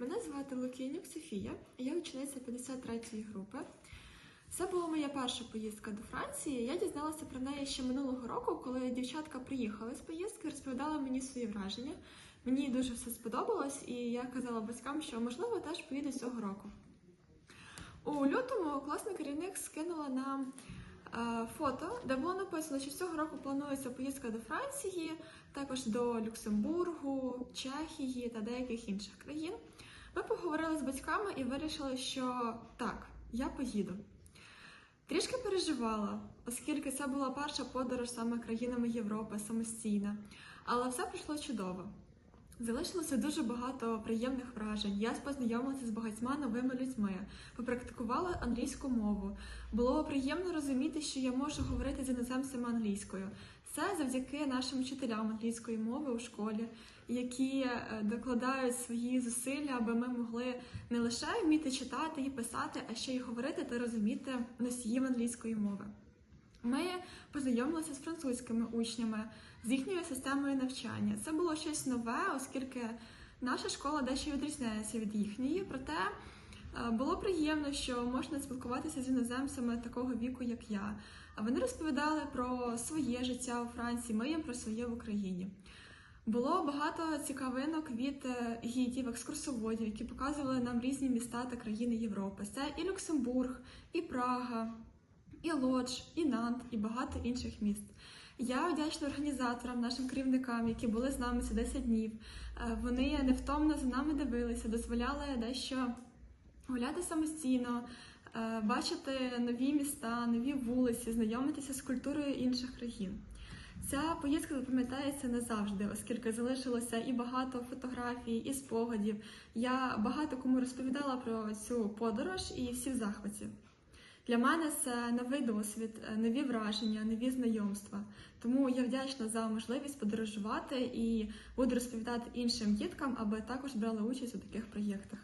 Мене звати Лукінюк Софія, я учениця 53-ї групи. Це була моя перша поїздка до Франції. Я дізналася про неї ще минулого року, коли дівчатка приїхали з поїздки, розповідали мені свої враження. Мені дуже все сподобалось, і я казала батькам, що можливо теж поїду цього року. У лютому класний керівник скинула нам е, фото, де було написано, що цього року планується поїздка до Франції, також до Люксембургу, Чехії та деяких інших країн. Ми поговорили з батьками і вирішили, що так, я поїду. Трішки переживала, оскільки це була перша подорож саме країнами Європи самостійна, але все пройшло чудово. Залишилося дуже багато приємних вражень. Я познайомилася з багатьма новими людьми, попрактикувала англійську мову. Було приємно розуміти, що я можу говорити з іноземцями англійською. Це завдяки нашим вчителям англійської мови у школі, які е, докладають свої зусилля, аби ми могли не лише вміти читати і писати, а ще й говорити та розуміти носіїв англійської мови. Ми познайомилися з французькими учнями, з їхньою системою навчання. Це було щось нове, оскільки наша школа дещо відрізняється від їхньої. Проте було приємно, що можна спілкуватися з іноземцями такого віку, як я. Вони розповідали про своє життя у Франції, ми їм про своє в Україні. Було багато цікавинок від е, гідів, екскурсоводів, які показували нам різні міста та країни Європи. Це і Люксембург, і Прага, і Лодж, і Нант, і багато інших міст. Я вдячна організаторам, нашим керівникам, які були з нами ці 10 днів. Е, Вони невтомно за нами дивилися, дозволяли дещо гуляти самостійно, е, бачити нові міста, нові вулиці, знайомитися з культурою інших країн. Ця поїздка запам'ятається назавжди, оскільки залишилося і багато фотографій, і спогадів. Я багато кому розповідала про цю подорож і всі в захваті. Для мене це новий досвід, нові враження, нові знайомства. Тому я вдячна за можливість подорожувати і буду розповідати іншим діткам, аби також брали участь у таких проєктах.